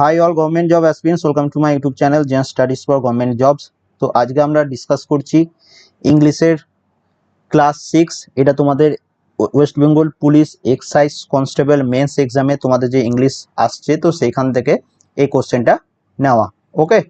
Hi all government job aspirants welcome to my YouTube channel gen studies for government jobs তো আজকে আমরা discuss করছি ইংলিশের class six এটা তোমাদের West Bengal police excise constable mains এক্সামে তোমাদের যে ইংলিশ আসছে, তো সেইখান থেকে এই কোশ্চেনটা নেওয়া। ওকে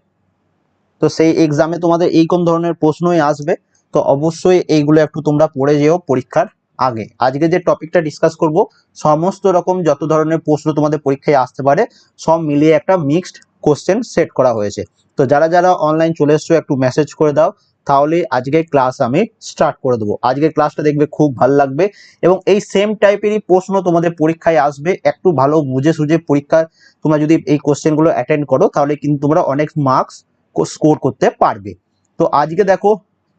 তো সেই এক্সামে তোমাদের এইরকম ধরনের প্রশ্নই আসবে। তো অবশ্যই এইগুলো একটু তোমরা পড়ে যেও পরীক্ষার। আগে। আজকে যে টপিকটা ডিসকাস করব, সমস্ত রকম যত ধরনের প্রশ্ন তোমাদের পরীক্ষায় আসতে পারে, সব মিলিয়ে একটা মিক্সড কোশ্চেন সেট করা হয়েছে। তো যারা যারা অনলাইন চলে এসছো, একটু মেসেজ করে দাও, তাহলে আজকে ক্লাস আমি স্টার্ট করে দেবো। আজকের ক্লাসটা দেখবে খুব ভালো লাগবে এবং এই সেম টাইপেরই প্রশ্ন তোমাদের পরীক্ষায় আসবে। একটু ভালো বুঝে সুঝে পরীক্ষা তোমরা যদি এই কোশ্চেনগুলো অ্যাটেন্ড করো, তাহলে কিন্তু তোমরা অনেক মার্কস স্কোর করতে পারবে। তো আজকে দেখো,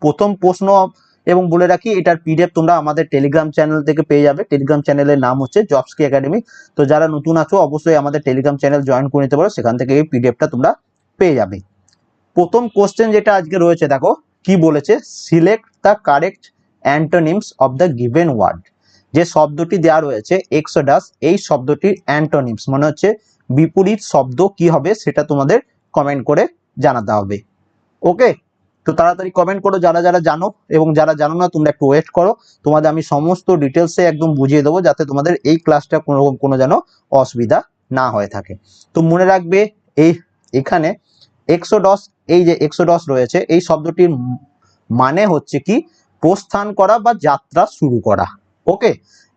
প্রথম প্রশ্ন এবং বলে রাখি, এটার পিডিএফ তোমরা আমাদের টেলিগ্রাম চ্যানেল থেকে পেয়ে যাবে। টেলিগ্রাম চ্যানেলের নাম হচ্ছে জবসকি একাডেমি তো যারা নতুন আছো, অবশ্যই আমাদের টেলিগ্রাম চ্যানেল জয়েন করে নিতে পারো। সেখান থেকে এই পিডিএফটা তোমরা পেয়ে যাবে। প্রথম কোশ্চেন যেটা আজকে রয়েছে, দেখো, কি বলেছে? Select the correct antonyms of the given word যে শব্দটি দেওয়া রয়েছে এক্সোডাস এই শব্দটির অ্যান্টোনিমস মানে হচ্ছে, বিপরীত শব্দ কি হবে সেটা তোমাদের কমেন্ট করে জানাতে হবে। ওকে তো তাড়াতাড়ি কমেন্ট করো, যারা যারা জানো এবং যারা জানো না, তোমরা একটু ওয়েট করো। তোমাদের আমি সমস্ত ডিটেলসে একদম বুঝিয়ে দেবো যাতে তোমাদের এই ক্লাসটা কোনো রকম, কোনো যেন অসুবিধা না হয়ে থাকে। তো মনে রাখবে, এই, এখানে এক্সোডস এই যে এক্সোডস রয়েছে, এই শব্দটির মানে হচ্ছে কি? প্রস্থান করা বা যাত্রা শুরু করা। ওকে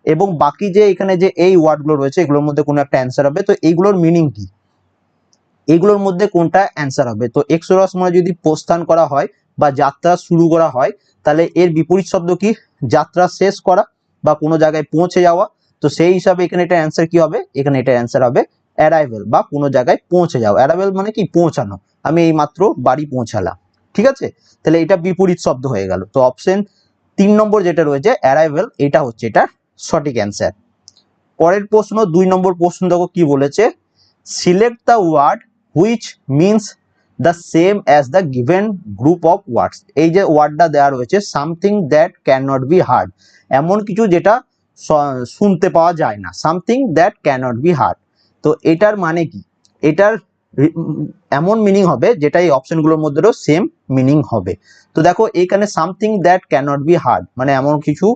এবং বাকি যে এখানে যে এই ওয়ার্ডগুলো রয়েছে, এগুলোর মধ্যে কোনো একটা অ্যান্সার হবে। তো এইগুলোর মিনিং কি? এগুলোর মধ্যে কোনটা অ্যান্সার হবে? তো এক্সোডস মানে যদি প্রস্থান করা হয় বা যাত্রা শুরু করা হয়, তাহলে এর বিপরীত শব্দ কি? যাত্রা শেষ করা বা কোনো জায়গায় পৌঁছে যাওয়া। তো সেই হিসাবে এখানে এটা অ্যান্সার কি হবে? এখানে এটা অ্যান্সার হবে অ্যারাইভেল বা কোনো জায়গায় পৌঁছে যাওয়া। অ্যারাইভেল মানে কি? পৌঁছানো। আমি এই মাত্র বাড়ি পৌঁছালাম। ঠিক আছে? তাহলে এটা বিপরীত শব্দ হয়ে গেল। তো অপশন তিন নম্বর যেটা রয়েছে অ্যারাইভেল এটা হচ্ছে এটা সঠিক অ্যান্সার পরের প্রশ্ন, দুই নম্বর প্রশ্ন দেখো কি বলেছে? Select the word which means the same as the given group of words এই যে ওয়ার্ডটা দেওয়া রয়েছে something that can not be heard এমন কিছু যেটা শুনতে পাওয়া যায় না। Something that can not be heard তো এটার মানে কি? এটার এমন মিনিং হবে যেটা এই অপশনগুলোর মধ্যেও সেম মিনিং হবে। তো দেখো এখানে something that can not be hard মানে এমন কিছু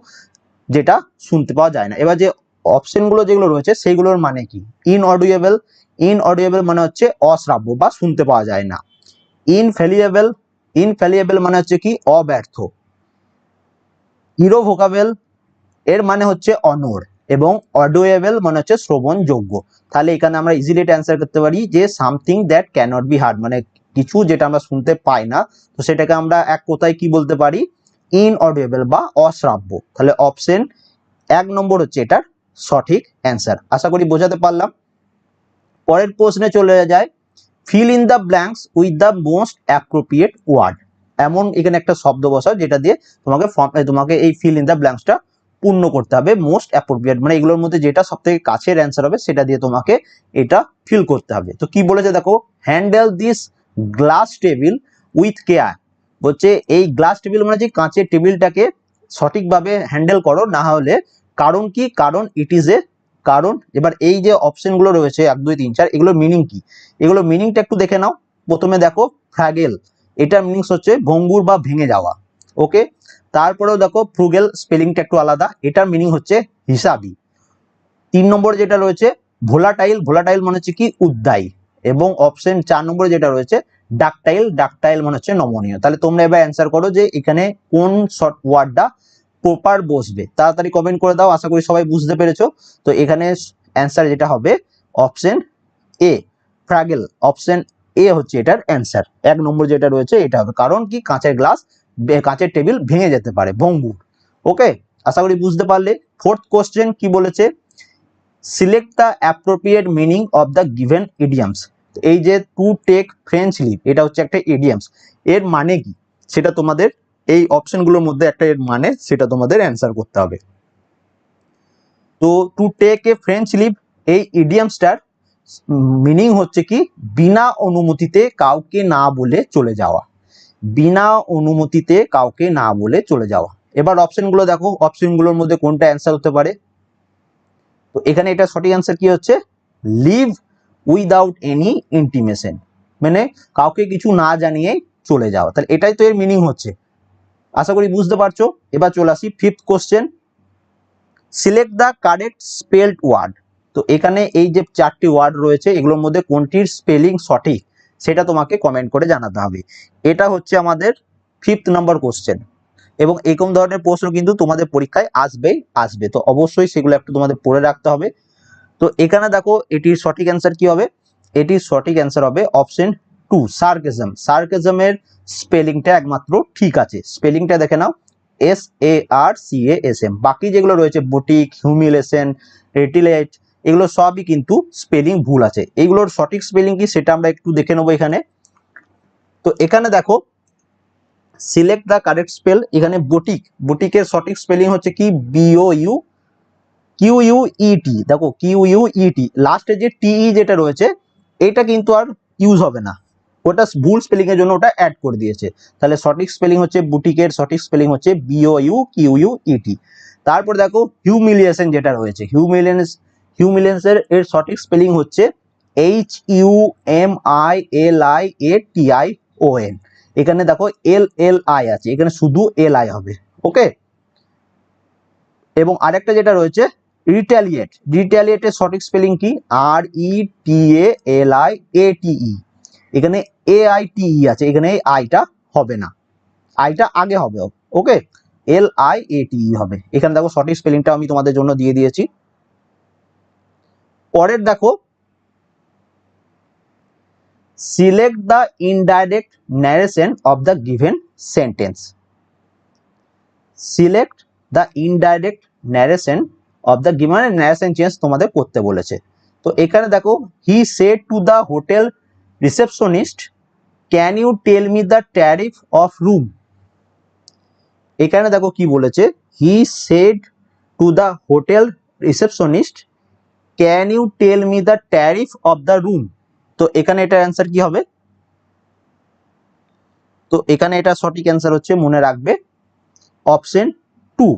যেটা শুনতে পাওয়া যায় না। এবার যে অপশনগুলো যেগুলো রয়েছে, সেইগুলোর মানে কি? ইনঅডিয়েবল ইনঅডিয়েবল মানে হচ্ছে অশ্রাব্য বা শুনতে পাওয়া যায় না। ইনফেলিয়েবল ইনফেলিয়েবল মানে হচ্ছে কি? অব্যর্থ। ইরোভোকাবেল এর মানে হচ্ছে অনর এবং অডিওয়েবল মানে হচ্ছে শ্রবণযোগ্য। তাহলে এখানে আমরা ইজিলি অ্যান্সার করতে পারি যে something that cannot be hard মানে কিছু যেটা আমরা শুনতে পাই না, তো সেটাকে আমরা এক কোথায় কি বলতে পারি? ইনঅডিয়েবল বা অশ্রাব্য। তাহলে অপশন এক নম্বর হচ্ছে এটার সঠিক অ্যান্সার আশা করি বোঝাতে পারলাম। পরের প্রশ্নে চলে যায় fill in the blanks with the most appropriate word এমন এখানে একটা শব্দ বসাও যেটা দিয়ে তোমাকে তোমাকে এই ফিল ইন দ্য ব্ল্যাঙ্কসটা পূর্ণ করতে হবে মোস্ট অ্যাপ্রোপ্রিয়েট মানে এগুলোর মধ্যে যেটা সব থেকে কাছের অ্যান্সার হবে সেটা দিয়ে তোমাকে এটা ফিল করতে হবে। তো কি বলেছে দেখো handle this glass table with care বলছে এই গ্লাস টেবিল মানে যে কাঁচের টেবিলটাকে সঠিকভাবে হ্যান্ডেল করো, না হলে কারণ কি? কারণ ইট ইজ এ কারণ এবার এই যে অপশনগুলো রয়েছে এক, দুই, তিন, চার, এগুলোর মিনিং কি? এগুলো মিনিংটা একটু দেখে নাও। প্রথমে দেখো ফ্র্যাগেল এটার মিনিংস হচ্ছে ভঙ্গুর বা ভেঙে যাওয়া। ওকে? তারপরেও দেখো ফ্রুগেল স্পেলিংটা একটু আলাদা। এটার মিনিং হচ্ছে হিসাবি। তিন নম্বর যেটা রয়েছে ভোলাটাইল ভোলাটাইল মানে হচ্ছে কি? উদ্দায়ী। এবং অপশন চার নম্বরে যেটা রয়েছে ডাকটাইল ডাকটাইল মানে হচ্ছে নমনীয়। তাহলে তোমরা এবার অ্যান্সার করো যে এখানে কোন শর্ট ওয়ার্ডটা প্রপার বসবে। তাড়াতাড়ি কমেন্ট করে দাও, আশা করি সবাই বুঝতে পেরেছ। তো এখানে অ্যান্সার যেটা হবে অপশন এ ফ্রাগেল অপশন এ হচ্ছে এটার অ্যান্সার এক নম্বর যেটা রয়েছে, এটা হবে। কারণ কি? কাঁচের গ্লাস কাঁচের টেবিল ভেঙে যেতে পারে, ভঙ্গুর। ওকে আশা করি বুঝতে পারলে। ফোর্থ কোশ্চেন কি বলেছে? Select the appropriate meaning of the given idioms এই যে টু টেক ফ্রেঞ্চ লিভ এটা হচ্ছে একটা ইডিয়ামস এর মানে কি? সেটা তোমাদের এই অপশনগুলোর মধ্যে একটা এর মানে সেটা তোমাদের অ্যান্সার করতে হবে। তো to take a French leave এই ইডিয়ামসটার মিনিং হচ্ছে কি, বিনা অনুমতিতে কাউকে না বলে চলে যাওয়া। বিনা অনুমতিতে কাউকে না বলে চলে যাওয়া। এবার অপশনগুলো দেখো, অপশনগুলোর মধ্যে কোনটা অ্যান্সার হতে পারে? তো এখানে এটা সঠিক অ্যান্সার কি হচ্ছে? লিভ উইদাউট এনি ইন্টিমেশন মানে কাউকে কিছু না জানিয়ে চলে যাওয়া। তাহলে এটাই তো এর মিনিং হচ্ছে। আশা করি বুঝতে পারছ। এবার চলে আসি fifth question select the correct spelled word তো এখানে এই যে চারটি ওয়ার্ড রয়েছে, এগুলোর মধ্যে কোনটির স্পেলিং সঠিক, সেটা তোমাকে কমেন্ট করে জানাতে হবে। এটা হচ্ছে আমাদের ফিফথ নাম্বার কোশ্চেন এবং এরকম ধরনের প্রশ্ন কিন্তু তোমাদের পরীক্ষায় আসবেই আসবে। তো অবশ্যই সেগুলো একটু তোমাদের পড়ে রাখতে হবে। তো এখানে দেখো, এটির সঠিক অ্যান্সার কি হবে? এটির সঠিক অ্যান্সার হবে অপশন টু, সার্কেজম। সার্কেজমের স্পেলিংটা একমাত্র ঠিক আছে। স্পেলিংটা দেখে নাও। S A R C A S M বাকি যেগুলো রয়েছে, বুটিক, হিউমিলেশন রেটিলেট এগুলো সবই কিন্তু স্পেলিং ভুল আছে। এগুলোর সঠিক স্পেলিং কি সেটা আমরা একটু দেখে নেব এখানে। তো এখানে দেখো, সিলেক্ট দ্য কারেক্ট স্পেল, এখানে বুটিক। বুটিকের সঠিক স্পেলিং হচ্ছে কি? B O U Q U E T দেখো কিউ ইউ ইটি লাস্টে যে টিই যেটা রয়েছে, এটা কিন্তু আর ইউজ হবে না। ওটা ভুল স্পেলিং এর জন্য ওটা অ্যাড করে দিয়েছে। তাহলে সঠিক স্পেলিং হচ্ছে বুটিকের, সঠিক স্পেলিং হচ্ছে B O U Q U E T তারপর দেখো হিউমিলিয়েশন যেটা রয়েছে হিউমিলিয়েন্স হিউমিলিয়েন্সের এর সঠিক স্পেলিং হচ্ছে H U M I L I A T I O N এখানে দেখো এল এল আই আছে, এখানে শুধু এল আই হবে ওকে এবং আরেকটা যেটা রয়েছে রিট্যালিয়েট রিট্যালিয়েটের সঠিক স্পেলিং কি? আর ই টি এ এল আই এ টি ই এখানে এ আই টি আছে, এখানে এই আইটা হবে না। আইটা আগে হবে ওকে এল আই এ টি হবে। এখানে দেখো সঠিক স্পেলিংটা আমি তোমাদের জন্য দিয়ে দিয়েছি। পরের দেখো select the indirect narration of the given sentence select the indirect narration of the given narration change তোমাদের করতে বলেছে। তো এখানে দেখো he said to the hotel receptionist can you tell me the tariff of room এখানে দেখো কি বলেছে? He said to the hotel receptionist can you tell me the tariff of the room তো এখানে এটার অ্যান্সার কি হবে? তো এখানে এটা সঠিক অ্যান্সার হচ্ছে মনে রাখবে। Option two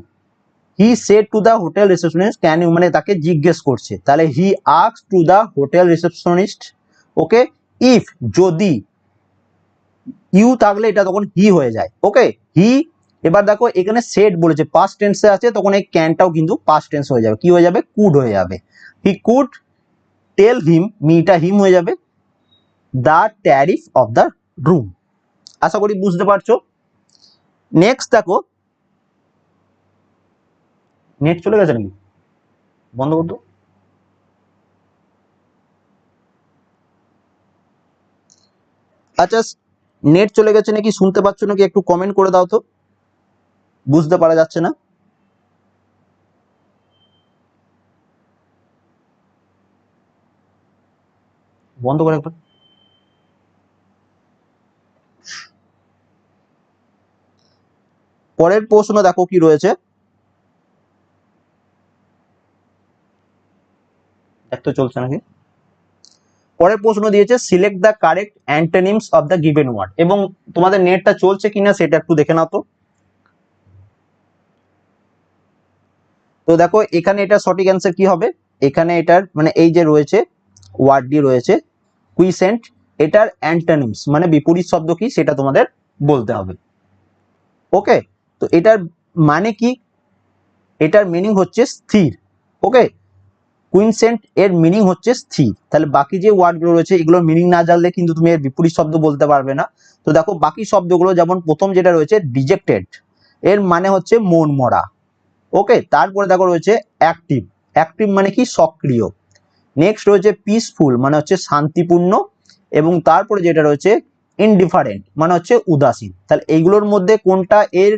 he said to the hotel receptionist can you মানে তাকে জিজ্ঞেস করছে। তাহলে he asks to the hotel receptionist okay if যদি ইউ থাকলে এটা তখন হি হয়ে যায় ওকে হি, এবার দেখো এখানে সেট বলেছে পাস্ট টেন্সে আছে, তখন এই ক্যানটাও কিন্তু পাস্ট টেন্স হয়ে যাবে। কি হয়ে যাবে? কুড হয়ে যাবে। He could tell him মিটা him হয়ে যাবে the tariff of the room আশা করি বুঝতে পারছ? নেক্সট দেখো নেট চলে গেছে নাকি? বন্ধ করতো আচ্ছা নেট চলে গেছে নাকি শুনতে পাচ্ছ নাকি একটু কমেন্ট করে দাও তো। বুঝতে পারা যাচ্ছে না। বন্ধ করে একবার। পরের প্রশ্ন দেখো কি রয়েছে। দেখতে চলছে নাকি। পরের প্রশ্ন দিয়েছে select the correct antonyms of the given word এবং তোমাদের নেটটা চলছে কিনা সেটা একটু দেখে নাও তো। তো দেখো, এখানে এটা সঠিক অ্যান্সার কি হবে? এখানে এটার মানে এই যে রয়েছে ওয়ার্ডটি রয়েছে কুইসেন্ট এটার অ্যান্টোনিমস মানে বিপরীত শব্দ কি সেটা তোমাদের বলতে হবে। ওকে তো এটার মানে কি? এটার মিনিং হচ্ছে স্থির ওকে কুইনসেন্ট এর মিনিং হচ্ছে স্থির। তাহলে বাকি যে ওয়ার্ডগুলো রয়েছে, এগুলোর মিনিং না জানলে কিন্তু তুমি এর বিপরীত শব্দ বলতে পারবে না। তো দেখো, বাকি শব্দগুলো যেমন প্রথম যেটা রয়েছে ডিজেক্টেড এর মানে হচ্ছে মন মরা। ওকে তারপরে দেখো রয়েছে অ্যাক্টিভ অ্যাক্টিভ মানে কি? সক্রিয়। নেক্সট রয়েছে পিসফুল মানে হচ্ছে শান্তিপূর্ণ। এবং তারপরে যেটা রয়েছে ইনডিফারেন্ট মানে হচ্ছে উদাসীন। তাহলে এইগুলোর মধ্যে কোনটা এর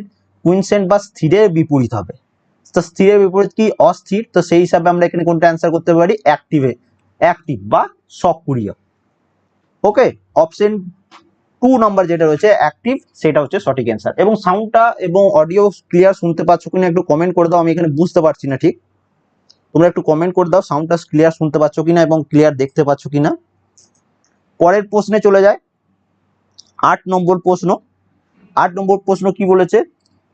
কুইনসেন্ট বা স্থিরের বিপরীত হবে? তো স্থিরের বিপরীত কি? অস্থির। তো সেই হিসাবে আমরা এখানে কোনটা অ্যান্সার করতে পারি? অ্যাক্টিভে অ্যাক্টিভ বা সক্রিয়। ওকে অপশন টু নাম্বার যেটা রয়েছে অ্যাক্টিভ সেটা হচ্ছে সঠিক অ্যান্সার এবং সাউন্ডটা এবং অডিও ক্লিয়ার শুনতে পাচ্ছ কিনা একটু কমেন্ট করে দাও, আমি এখানে বুঝতে পারছি না ঠিক। তোমরা একটু কমেন্ট করে দাও সাউন্ডটা ক্লিয়ার শুনতে পাচ্ছ কিনা এবং ক্লিয়ার দেখতে পাচ্ছ কিনা। পরের প্রশ্নে চলে যায়। আট নম্বর প্রশ্ন। আট নম্বর প্রশ্ন কি বলেছে?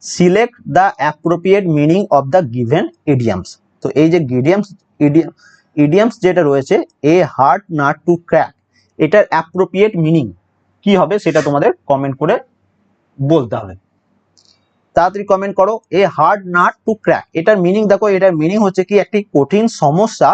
Select the appropriate meaning of the given idioms তো এই যে গিডিয়ামস ইডিয়াম ইডিয়ামস যেটা রয়েছে a hard nut to crack এটার অ্যাপ্রোপ্রিয়েট মিনিং কি হবে সেটা তোমাদের কমেন্ট করে বলতে হবে। তাড়াতাড়ি কমেন্ট করো a hard nut to crack এটার মিনিং দেখো, এটার মিনিং হচ্ছে কি একটি কঠিন সমস্যা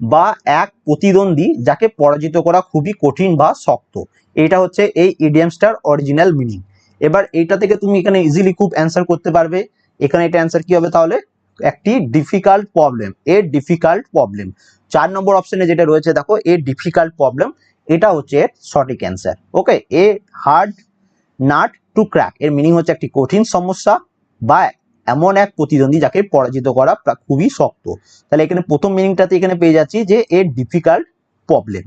বা এক প্রতিদ্বন্দ্বী যাকে পরাজিত করা খুবই কঠিন বা শক্ত। এটা হচ্ছে এই ইডিয়ামসটার অরিজিনাল মিনিং এবার এইটা থেকে তুমি এখানে ইজিলি খুব অ্যান্সার করতে পারবে। এখানে এটা অ্যান্সার কি হবে তাহলে? একটি difficult problem a difficult problem চার নম্বর অপশনে যেটা রয়েছে, দেখো এ ডিফিকাল্ট প্রবলেম এটা হচ্ছে সঠিক answer okay a hard nut to crack এর মিনিং হচ্ছে একটি কঠিন সমস্যা বা এমন এক প্রতিদ্বন্দ্বী যাকে পরাজিত করা খুবই শক্ত। তাহলে এখানে প্রথম মিনিংটাতে এখানে পেয়ে যাচ্ছি যে এ ডিফিকাল্ট প্রবলেম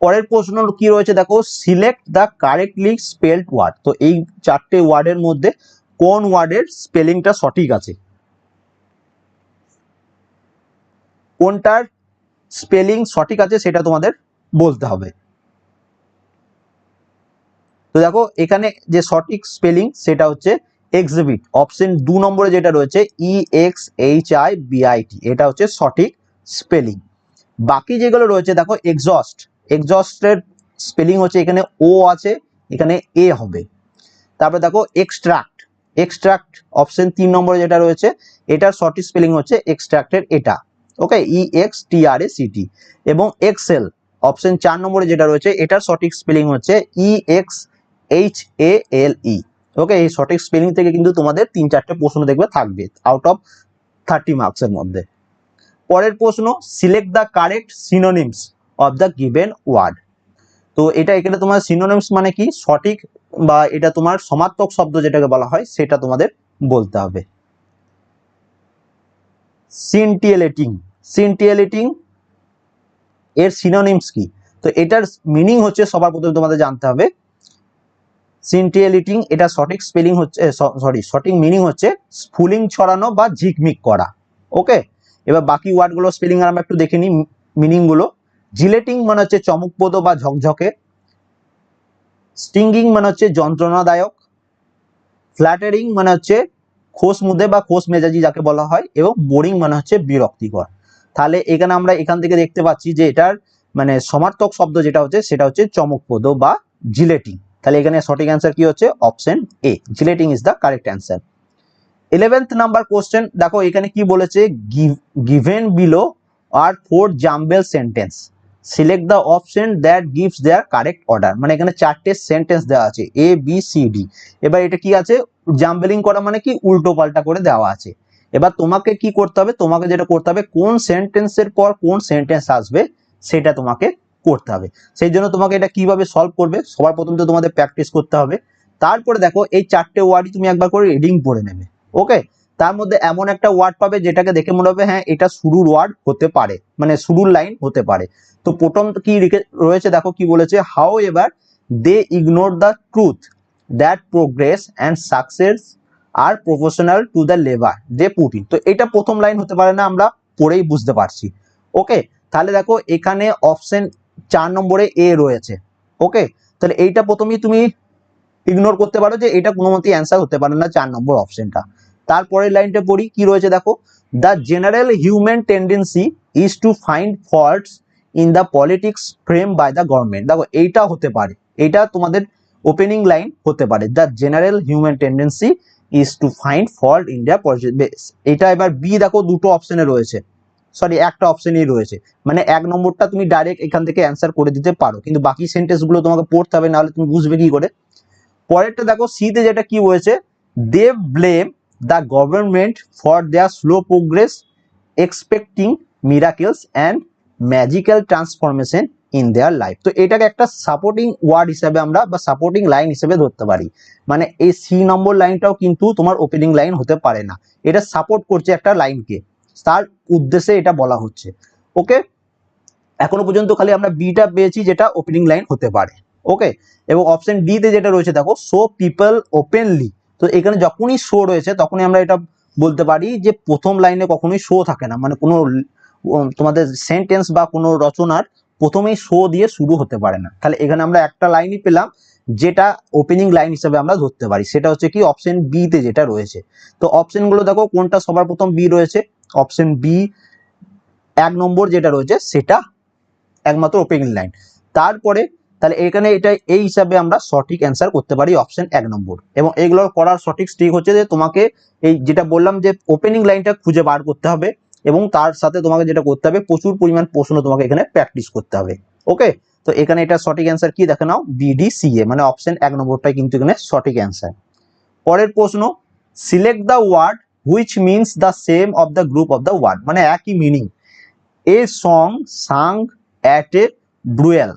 পরের প্রশ্ন কি রয়েছে? দেখো select the correctly spelled word তো এই চারটে ওয়ার্ডের মধ্যে কোন ওয়ার্ডের স্পেলিংটা সঠিক আছে? কোনটার স্পেলিং সঠিক আছে সেটা তোমাদের বলতে হবে। তো দেখো, এখানে যে সঠিক স্পেলিং সেটা হচ্ছে এক্সিবিট অপশন দু নম্বরে যেটা রয়েছে E X H I B I T এটা হচ্ছে সঠিক স্পেলিং বাকি যেগুলো রয়েছে, দেখো এক্সস্ট এক্সস্টের স্পেলিং হচ্ছে এখানে ও আছে, এখানে এ হবে। তারপরে দেখো এক্সট্রাক্ট এক্সট্রাক্ট অপশন তিন নম্বরে যেটা রয়েছে, এটার সঠিক স্পেলিং হচ্ছে এক্সট্রাক্টের এটা। Okay E X T R A C T এবং এক্সেল অপশন চার নম্বরে যেটা রয়েছে, এটার সঠিক স্পেলিং হচ্ছে ই এক্স এইচ এ এল ই ওকে এই সঠিক স্পেলিং থেকে কিন্তু তোমাদের তিন চারটে প্রশ্ন দেখবে থাকবে আউট অফ থার্টি মার্কসের মধ্যে। পরের প্রশ্ন select the correct synonyms of the given word তো এটা এখানে তোমার সিনোনিমস মানে কি? সঠিক বা এটা তোমার সমার্থক শব্দ যেটাকে বলা হয়, সেটা তোমাদের বলতে হবে। সিনটিয়েলেটিং সিনটিয়েলেটিং এর সিনোনিমস কি? তো এটার মিনিং হচ্ছে সবার প্রথমে তোমাদের জানতে হবে। সিনটিয়েলিটিং এটা সঠিক স্পেলিং হচ্ছে সরি সঠিক মিনিং হচ্ছে স্ফুলিং ছড়ানো বা ঝিকমিক করা। ওকে এবার বাকি ওয়ার্ডগুলো স্পেলিং আর আমরা একটু দেখে নিই মিনিংগুলো জিলেটিং মানে হচ্ছে চমকপ্রদ বা ঝকঝকে। স্টিঙ্গিং মানে হচ্ছে যন্ত্রণাদায়ক। ফ্ল্যাটারিং মানে হচ্ছে খোস মুদে বা খোস মেজাজি যাকে বলা হয় এবং বোরিং মানে হচ্ছে বিরক্তিকর। তাহলে এখানে আমরা এখান থেকে দেখতে পাচ্ছি যে এটার মানে সমার্থক শব্দ যেটা হচ্ছে সেটা হচ্ছে চমকপ্রদ বা জিলেটিং। তাহলে এখানে সঠিক অ্যান্সার কি হচ্ছে? Option A gelating is the correct answer eleventh number question দেখো এখানে কি বলেছে? Given below are four jumbled sentence select the option that gives their correct order মানে এখানে চারটে সেন্টেন্স দেওয়া আছে এ বি সি ডি এবার এটা কি আছে? জাম্বেলিং করা মানে কি? উল্টো পাল্টা করে দেওয়া আছে। এবার তোমাকে কি করতে হবে? তোমাকে যেটা করতে হবে, কোন সেন্টেন্সের পর কোন সেন্টেন্স আসবে, সেটা তোমাকে করতে হবে। সেই জন্য তোমাকে এটা কীভাবে সলভ করবে? সবার প্রথম তো তোমাদের প্র্যাকটিস করতে হবে। তারপরে দেখো, এই চারটে ওয়ার্ডই তুমি একবার করে রিডিং পড়ে নেবে। ওকে তার মধ্যে এমন একটা ওয়ার্ড পাবে যেটাকে দেখে মনে হবে হ্যাঁ এটা শুরুর ওয়ার্ড হতে পারে মানে শুরুর লাইন হতে পারে। তো প্রথম কি রয়েছে দেখো কি বলেছে however they ignore the truth that progress and success are professional to the labour they put in তো এটা প্রথম লাইন হতে পারে না, আমরা পড়েই বুঝতে পারছি। ওকে তাহলে দেখো, এখানে অপশন চার নম্বরে এ রয়েছে। ওকে তাহলে এইটা প্রথমেই তুমি ইগনোর করতে পারো যে এটা কোনো মতেই অ্যান্সার হতে পারে না চার নম্বর অপশনটা তারপরের লাইনটা পড়ি, কি রয়েছে দেখো? The general human tendency is to find faults in the politics frame by the government দেখো, এইটা হতে পারে। এইটা তোমাদের ওপেনিং লাইন হতে পারে। The general human tendency is to find fault in the politics এটা এবার বি দেখো, দুটো অপশনে রয়েছে। সরি একটা অপশনই রয়েছে। মানে এক নম্বরটা তুমি ডাইরেক্ট এখান থেকে অ্যান্সার করে দিতে পারো। কিন্তু বাকি সেন্টেন্সগুলো তোমাকে পড়তে হবে, নাহলে তুমি বুঝবে কি করে? পরেরটা দেখো সিতে যেটা কি হয়েছে? They blame the government for their slow progress expecting miracles and magical transformation in their life তো এটাকে একটা সাপোর্টিং ওয়ার্ড হিসেবে আমরা বা সাপোর্টিং লাইন হিসেবে ধরতে পারি। মানে এই সি নম্বর লাইনটাও কিন্তু তোমার ওপেনিং লাইন হতে পারে না। এটা সাপোর্ট করছে একটা লাইনকে তার উদ্দেশ্যে এটা বলা হচ্ছে। ওকে এখনও পর্যন্ত খালি আমরা বিটা পেয়েছি যেটা ওপেনিং লাইন হতে পারে। ওকে এবং অপশন ডি তে যেটা রয়েছে, দেখো সো পিপল ওপেনলি তো এখানে যখনই শো রয়েছে, তখনই আমরা এটা বলতে পারি যে প্রথম লাইনে কখনোই শো থাকে না। মানে কোনো তোমাদের সেন্টেন্স বা কোনো রচনার প্রথমেই শো দিয়ে শুরু হতে পারে না। তাহলে এখানে আমরা একটা লাইনই পেলাম যেটা ওপেনিং লাইন হিসেবে আমরা ধরতে পারি। সেটা হচ্ছে কি অপশন বি তে যেটা রয়েছে। তো অপশনগুলো দেখো, কোনটা সবার প্রথম বি রয়েছে? অপশন বি এক নম্বর যেটা রয়েছে, সেটা একমাত্র ওপেনিং লাইন তারপরে তাহলে এখানে এটা এই হিসাবে আমরা সঠিক অ্যান্সার করতে পারি অপশন এক নম্বর। এবং এগুলো করার সঠিক স্ট্রিক হচ্ছে যে তোমাকে এই যেটা বললাম যে ওপেনিং লাইনটা খুঁজে বার করতে হবে এবং তার সাথে তোমাকে যেটা করতে হবে প্রচুর পরিমাণ প্রশ্ন তোমাকে এখানে প্র্যাকটিস করতে হবে। ওকে তো এখানে এটা সঠিক অ্যান্সার কি দেখে নাও? বিডিসিএ মানে অপশন এক নম্বরটাই কিন্তু এখানে সঠিক অ্যান্সার পরের প্রশ্ন select the word which means the same of the group of the word মানে একই meaning a song sung at a burial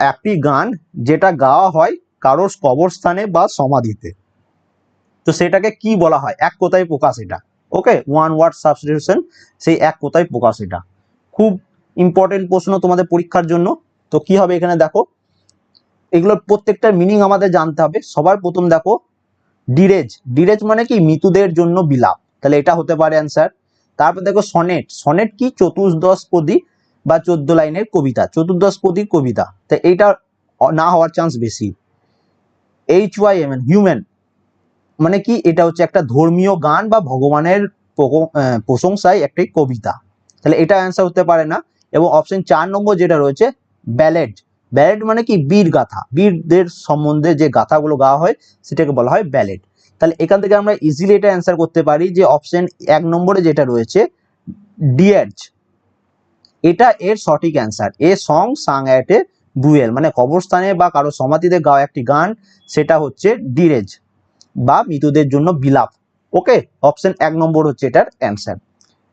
একটি গান যেটা গাওয়া হয় কারোর কবরস্থানে বা সমাধিতে। তো সেটাকে কি বলা হয়? এক কথায় প্রকাশ এটা? ওকে ওয়ান ওয়ার্ড সাবস্টিটিউশন সেই এক কথায় প্রকাশ এটা? খুব ইম্পর্টেন্ট প্রশ্ন তোমাদের পরীক্ষার জন্য। তো কি হবে এখানে দেখো? এগুলোর প্রত্যেকটার মিনিং আমাদের জানতে হবে। সবার প্রথম দেখো ডিরেজ ডিরেজ মানে কি? মৃতদের জন্য বিলাপ। তাহলে এটা হতে পারে অ্যান্সার তারপর দেখো সনেট। সনেট কি? চতুর্দশ পদী বা চোদ্দ লাইনের কবিতা, চতুর্দশ পদী কবিতা। তো এইটা না হওয়ার চান্স বেশি। এইচ ওয়াই এম হিউম্যান মানে কি? এটা হচ্ছে একটা ধর্মীয় গান বা ভগবানের প্রশংসায় একটি কবিতা। তাহলে এটা অ্যান্সার হতে পারে না। এবং অপশন চার নম্বর যেটা রয়েছে ব্যালেড ব্যালেড মানে কি? বীর গাথা। বীরদের সম্বন্ধে যে গাথাগুলো গাওয়া হয়, সেটাকে বলা হয় ব্যালেড তাহলে এখান থেকে আমরা ইজিলি এটা অ্যান্সার করতে পারি যে অপশন এক নম্বরে যেটা রয়েছে ডিয়ার্জ এটা এর সঠিক answer a song sung at a burial মানে কবরস্থানে বা কারও সমাধিতে গাওয়া একটি গান, সেটা হচ্ছে ডিরেজ বা মৃতদের জন্য বিলাপ। ওকে অপশন এক নম্বর হচ্ছে এটার answer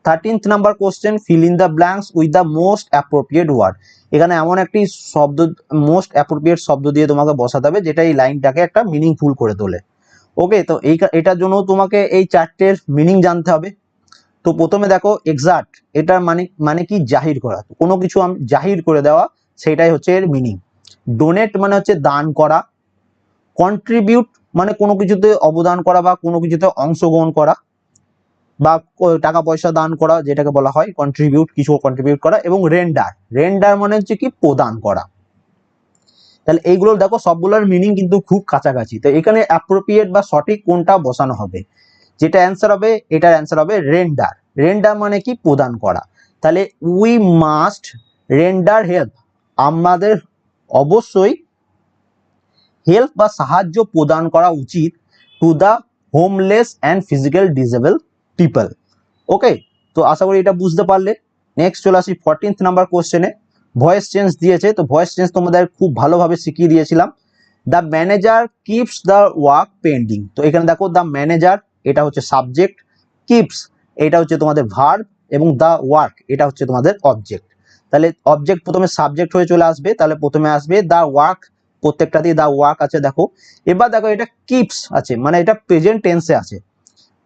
thirteenth number question fill in the blanks with the most appropriate word এখানে এমন একটি শব্দ মোস্ট অ্যাপ্রোপ্রিয়েট শব্দ দিয়ে তোমাকে বসাতে হবে, যেটা এই লাইনটাকে একটা মিনিংফুল করে তোলে। ওকে তো এই এটার জন্য তোমাকে এই চারটের মিনিং জানতে হবে। তো প্রথমে দেখো এক্সাক্ট এটার মানে মানে কি জাহির করা। কোনো কিছু জাহির করে দেওয়া, সেটাই হচ্ছে এর মিনিং ডোনেট মানে হচ্ছে দান করা কন্ট্রিবিউট মানে কোনো কিছুতে অবদান করা বা কোনো কিছুতে অংশগ্রহণ করা বা টাকা পয়সা দান করা, যেটাকে বলা হয় কন্ট্রিবিউট কিছু কন্ট্রিবিউট করা এবং রেন্ডার রেন্ডার মানে হচ্ছে কি প্রদান করা। তাহলে এইগুলো দেখো সবগুলোর মিনিং কিন্তু খুব কাছাকাছি। তো এখানে অ্যাপ্রোপ্রিয়েট বা সঠিক কোনটা বসানো হবে। যেটা অ্যান্সার হবে, এটার অ্যান্সার হবে রেন্ডার রেন্ডার মানে কি? প্রদান করা। তাহলে উই মাস্ট রেন্ডার হেল্প আমাদের অবশ্যই হেল্প বা সাহায্য প্রদান করা উচিত to the homeless and physical disable people okay তো আশা করি এটা বুঝতে পারলে। নেক্সট চলে আসি ফোরটিন্থ নাম্বার কোশ্চেনে ভয়েস চেঞ্জ দিয়েছে, তো ভয়েস চেঞ্জ তোমাদের খুব ভালোভাবে শিখিয়ে দিয়েছিলাম। The manager keeps the work pending তো এখানে দেখো দ্য ম্যানেজার এটা হচ্ছে সাবজেক্ট কিপস এটা হচ্ছে তোমাদের ভার্ব এবং দ্য ওয়ার্ক এটা হচ্ছে তোমাদের অবজেক্ট তাহলে অবজেক্ট প্রথমে সাবজেক্ট হয়ে চলে আসবে, তাহলে প্রথমে আসবে দ্য ওয়ার্ক প্রত্যেকটাতেই দ্য ওয়ার্ক আছে দেখো। এবার দেখো এটা কিপস আছে মানে এটা প্রেজেন্ট টেন্সে আছে।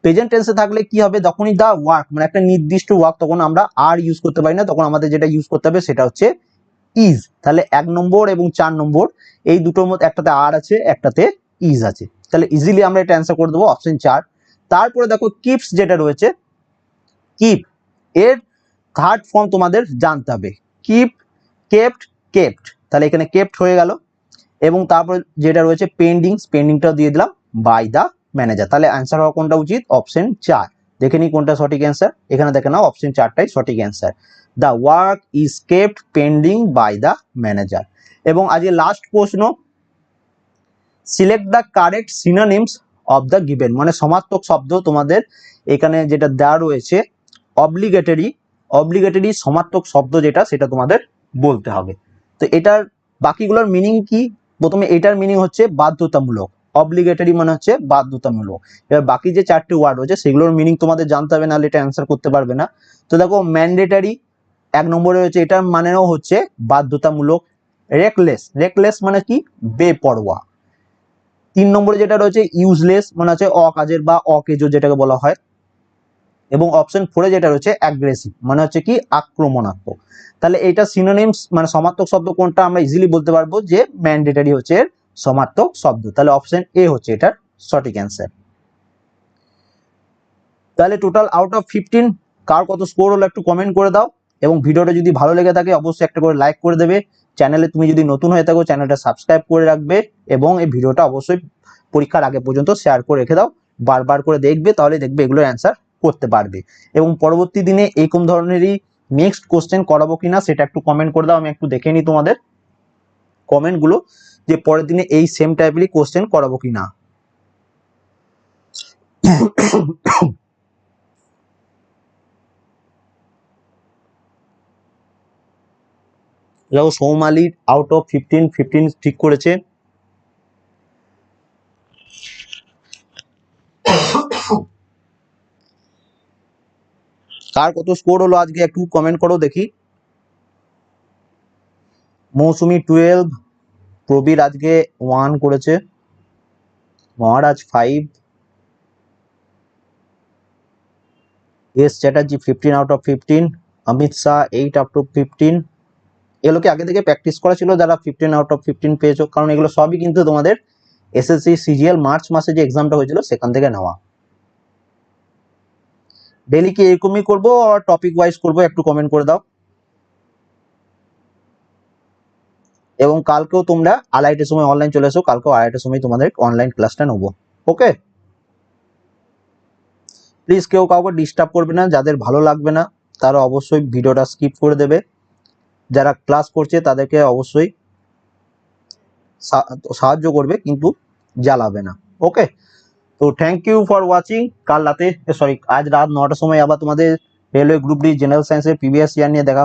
প্রেজেন্ট টেন্সে থাকলে কি হবে? যখনই দা ওয়ার্ক মানে একটা নির্দিষ্ট ওয়ার্ক তখন আমরা আর ইউজ করতে পারি না, তখন আমাদের যেটা ইউজ করতে হবে সেটা হচ্ছে ইজ তাহলে এক নম্বর এবং চার নম্বর, এই দুটোর মধ্যে একটাতে আর আছে, একটাতে ইজ আছে। তাহলে ইজিলি আমরা এটা অ্যান্সার করে দেবো অপশন চার। তারপরে দেখো কিপস যেটা রয়েছে, কিপ, এর থার্ড ফর্ম তোমাদের জানতে হবে। Keep, kept kept. তাহলে এখানে কেপ্ট হয়ে গেল। এবং তারপর যেটা রয়েছে পেন্ডিং পেন্ডিংটা দিয়ে দিলাম বাই দা ম্যানেজার তাহলে অ্যান্সার হওয়া কোনটা উচিত? অপশন চার। দেখে নিই কোনটা সঠিক অ্যান্সার এখানে দেখে নাও অপশন চারটাই সঠিক answer the work is kept pending by the manager এবং আজকে লাস্ট প্রশ্ন। Select the correct synonyms the given মানে সমার্থক শব্দ তোমাদের এখানে যেটা দেওয়া রয়েছে অব্লিগেটরি অব্লিগেটরি সমার্থক শব্দ যেটা, সেটা তোমাদের বলতে হবে। তো এটার বাকিগুলোর মিনিং কি? প্রথমে এটার মিনিং হচ্ছে বাধ্যতামূলক। অব্লিগেটরি মানে হচ্ছে বাধ্যতামূলক। এবার বাকি যে চারটি ওয়ার্ড রয়েছে, সেগুলোর মিনিং তোমাদের জানতে হবে, নাহলে এটা অ্যান্সার করতে পারবে না। তো দেখো ম্যান্ডেটারি এক নম্বরে হচ্ছে এটার মানেও হচ্ছে বাধ্যতামূলক রেকলেস রেকলেস মানে কি? বেপরোয়া। তিন নম্বরে যেটা রয়েছে ইউজলেস মানে হচ্ছে অকাজের বা অকেজো যেটাকে বলা হয়। এবং অপশন ফোরে যেটা রয়েছে অ্যাগ্রেসিভ মানে হচ্ছে কি আক্রমণাত্মক। তাহলে এটা সিনোনিমস মানে সমার্থক শব্দ কোনটা আমরা ইজিলি বলতে পারব যে ম্যান্ডেটারি হচ্ছে সমার্থক শব্দ। তাহলে অপশন এ হচ্ছে এটার সঠিক অ্যান্সার তাহলে টোটাল আউট অফ ফিফটিন কার কত স্কোর হলো একটু কমেন্ট করে দাও। এবং ভিডিওটা যদি ভালো লেগে থাকে, অবশ্যই একটা করে লাইক করে দেবে। চ্যানেলে তুমি যদি নতুন হয়ে থাকো চ্যানেলটা সাবস্ক্রাইব করে রাখবে এবং এই ভিডিওটা অবশ্যই পরীক্ষার আগে পর্যন্ত শেয়ার করে রেখে দাও। বারবার করে দেখবে, তাহলে দেখবে এগুলোর অ্যান্সার করতে পারবে। এবং পরবর্তী দিনে এরকম ধরনেরই নেক্সট কোশ্চেন করাবো কিনা, সেটা একটু কমেন্ট করে দাও, আমি একটু দেখে নিই তোমাদের কমেন্টগুলো যে পরের দিনে এই সেম টাইপেরই কোশ্চেন করাবো কিনা। দেখো সৌমালির আউট অফ ফিফটিন ফিফটিন ঠিক করেছে। কার কত স্কোর হলো আজকে একটু কমেন্ট করো দেখি। মৌসুমি টুয়েলভ প্রবীর আজকে ওয়ান করেছে। Maharaj five S Chatterjee fifteen out of fifteen Amit Shah eight out of fifteen এগুলোকে আগে থেকে প্র্যাকটিস করা ছিল যারা ফিফটিন আউট অফ ফিফটিন পেয়েছ, কারণ এগুলো সবই কিন্তু তোমাদের এসএসসি সিজিএল মার্চ মাসে যে এক্সামটা হয়েছিল সেখান থেকে নেওয়া। ডেলি কি এরকমই করব টপিক ওয়াইজ করব একটু কমেন্ট করে দাও। এবং কালকেও তোমরা আড়াইটের সময় অনলাইন চলে এসো, কালকেও আড়াইটের সময় তোমাদের অনলাইন ক্লাসটা নেব। ওকে প্লিজ কেউ কাউকে ডিস্টার্ব করবে না, যাদের ভালো লাগবে না, তারা অবশ্যই ভিডিওটা স্কিপ করে দেবে। যারা ক্লাস করছে তাদেরকে অবশ্যই সাহায্য করবে, কিন্তু জ্বালাবে না। ওকে তো থ্যাংক ইউ ফর ওয়াচিং কাল রাতে সরি আজ রাত নটার সময় আবার তোমাদের রেলওয়ে গ্রুপ ডি জেনারেল সায়েন্সের প্রিভিয়াস ইয়ার নিয়ে দেখা